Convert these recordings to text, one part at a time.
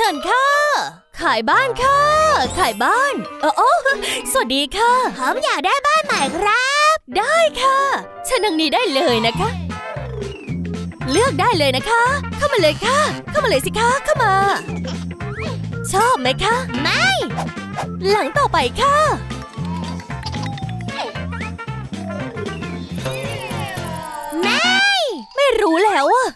งินค่ะ ขายบ้านค่ะ ขายบ้านเออโอ้สวัสดีค่ะผมอยากได้บ้านใหม่ครับ ได้ค่ะเชิญทางนี้ได้เลยนะคะ เลือกได้เลยนะคะ เข้ามาเลยค่ะ เข้ามาเลยสิคะเข้ามา ชอบไหมคะ ไม่ หลังต่อไปค่ะไม่ ไม่รู้แล้วอะ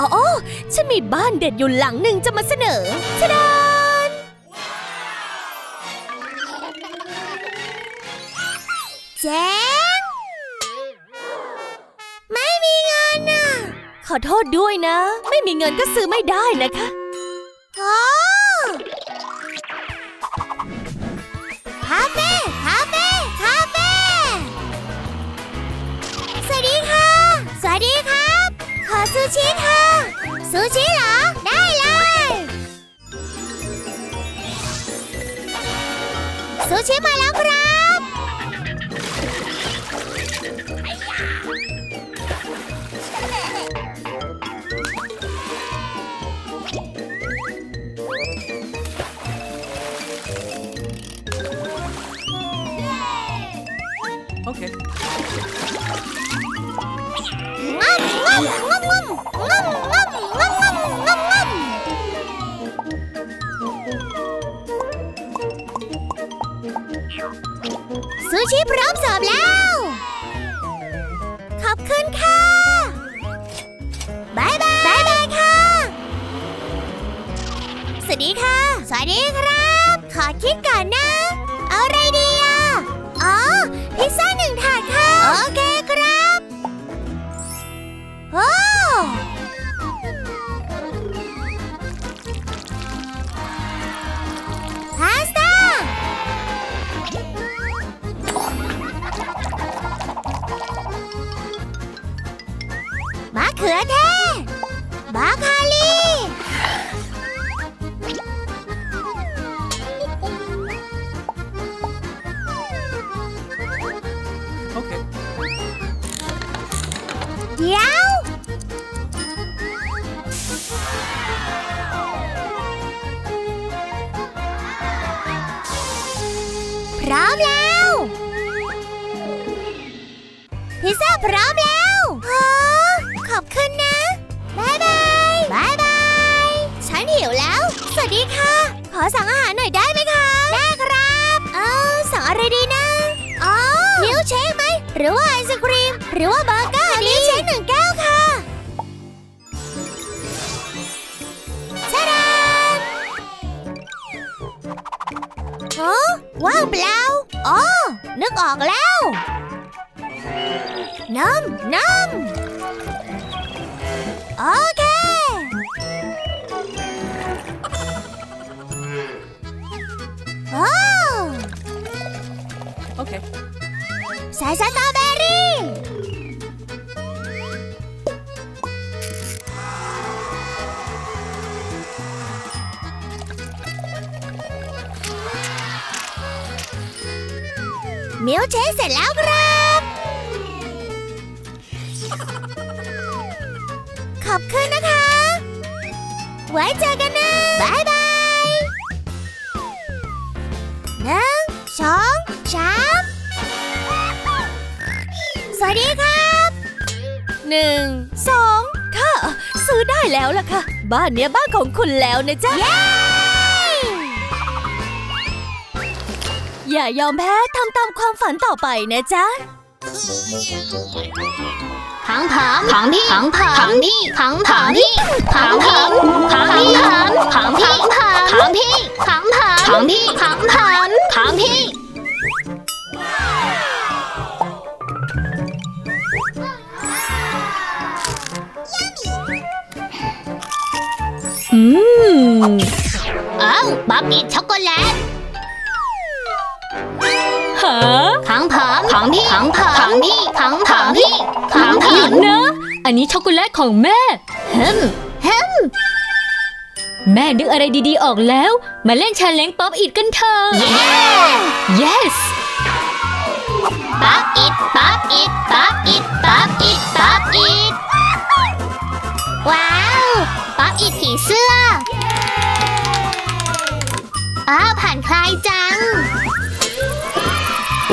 อ๋อ ฉันมีบ้านเด็ดอยู่หลังหนึ่งจะมาเสนอชะดานเจ๊งไม่มีเงินน่ะ ขอโทษด้วยนะ ไม่มีเงินก็ซื้อไม่ได้นะคะ ซูชิเหรอ ได้เลย ซูชิมาแล้วครับ ดีค่ะ สวัสดีครับ ขอคิดก่อนนะ เอาอะไรดีอะ อ๋อ พิซซ่าหนึ่งถาดค่ะ โอเค เดี๋ยวพร้อมแล้ว พิซซ่าพร้อมแล้วโอ้ขอบคุณนะบายบายบายบายฉันหิวแล้ว สวัสดีค่ะ ขอสั่งอาหารหน่อยได้ไหมคะ ได้ครับ เออสั่งอะไรดีนะ อ๋อมิลค์เชคไหม หรือว่าไอศครีม หรือว่าเบอร์เกอร์ ออกแล้วน้ำน้ำโอเค มิลเชคเสร็จแล้วครับ ขอบคุณนะคะ ไว้เจอกันนะบายบายหนึ่งสองสามสวัสดีครับหนึ่งสองค่ะ ซื้อได้แล้วล่ะค่ะ บ้านเนี้ยบ้านของคุณแล้วนะจ๊ะ เย้ อย่ายอมแพ้ทำตามความฝันต่อไปนะจ๊ะผังผังผังพี่ผังผังผังพี่ผังผังพี่ผังผังผังพี่ผังผังพี่ผังพี่ผังผังผังพี่ผังผังผังพี่อืมเอ้าบับอิดช็อกโกแลต งผังผังพี่ผังผังผังพี่ผังผังพี่ผังผัหยุงดนะ อันนี้ช็อกโกแลตของแม่ฮึมฮึมแม่นึกอะไรดีๆออกแล้ว มาเล่นชาเลนจ์ป๊อปอิดกันเถอะ เย้ yes บับอิดบับอิดบับอิดบับอิดบับอิดว้าวบับอิดผีเสื้ออ้าวผ่านคลายจัง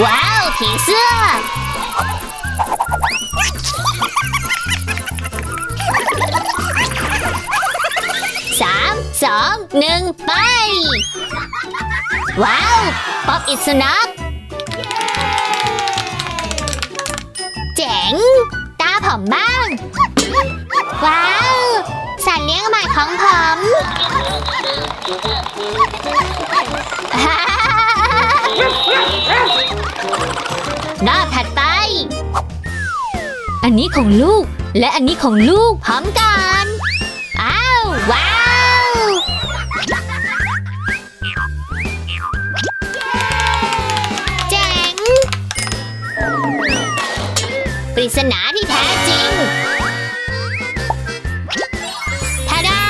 ว้าว ผีเสื้อ สามสองหนึ่งไป ว้าว ป๊อปอิสนักเจ๋ง ตาผมบ้าง ว้าว สัตว์เลี้ยงใหม่ของผม หน้าถัดไป อันนี้ของลูก และอันนี้ของลูกพร้อมกันอ้าวว้าว เจ๋ง ปริศนาที่แท้จริงทาดา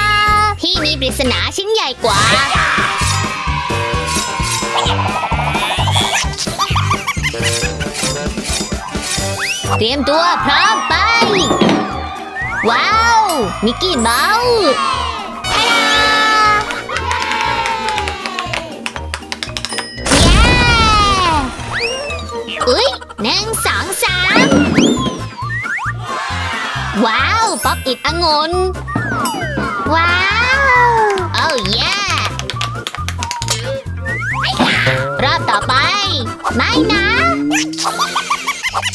พี่มีปริศนาชิ้นใหญ่กว่า เตรียมตัวพร้อมไป ว้าว มิกกี้เมาส์ทาดาเย้อุ้ยหนึ่งสองสามว้าว ป๊อปอิดองุนว้าว โอ้ย่รอบต่อไป ไม่นะ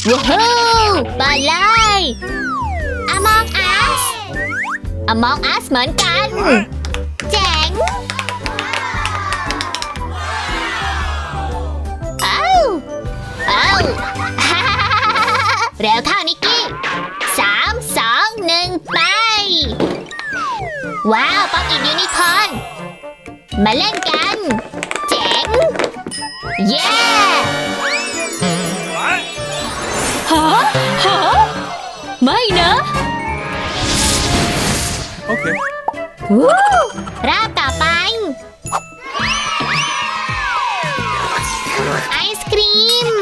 ว้าวไปเลย Among Us Among Us เหมือนกัน เจ๋งเอ้าเอ้าเร็วเข้านิกกี้สามสองหนึ่งไป ว้าวป๊อปอินยูนิคอร์นมาเล่นกัน เจ๋ง เย้ ฮะฮะไม่นะ Okay. วู้รอบต่อไป ไอศครีม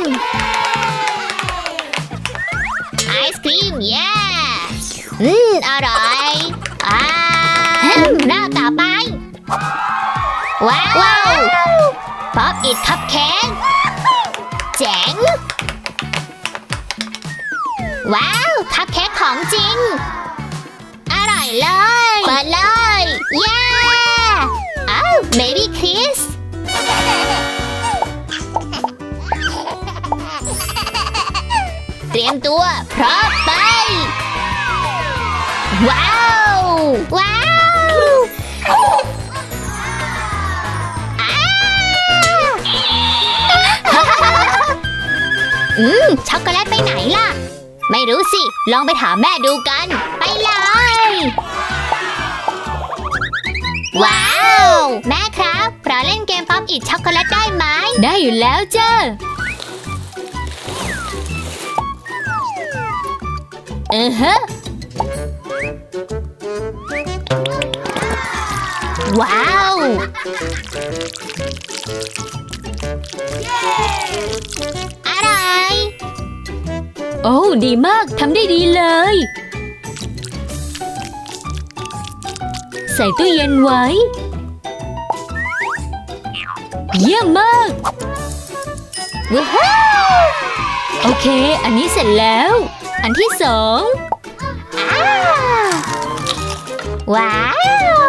ไอศครีมเย้อืม อร่อยอ่ารอบต่อไป ว้าว ป๊อปอิดคัพเค้กเจ๋ง ว้าวคัพเค้กของจริง อร่อยเลยเปิดเลยเย้อ้าวเบบี้คริสเตรียมตัวพร้อมไป ว้าว ว้าวอ้าวอืมช็อกโกแลตไปไหนล่ะ ไม่รู้สิ ลองไปถามแม่ดูกัน ไปเลย ว้าว แม่ครับเราเล่นเกมป๊อปอิดช็อกโกแลตได้ไหม ได้อยู่แล้วจ้าเออฮะว้าว โอ้ดีมากทำได้ดีเลย ใส่ตู้เย็นไว้ เยี่ยมมากว้าวโอเค อันนี้เสร็จแล้ว อันที่สองว้าว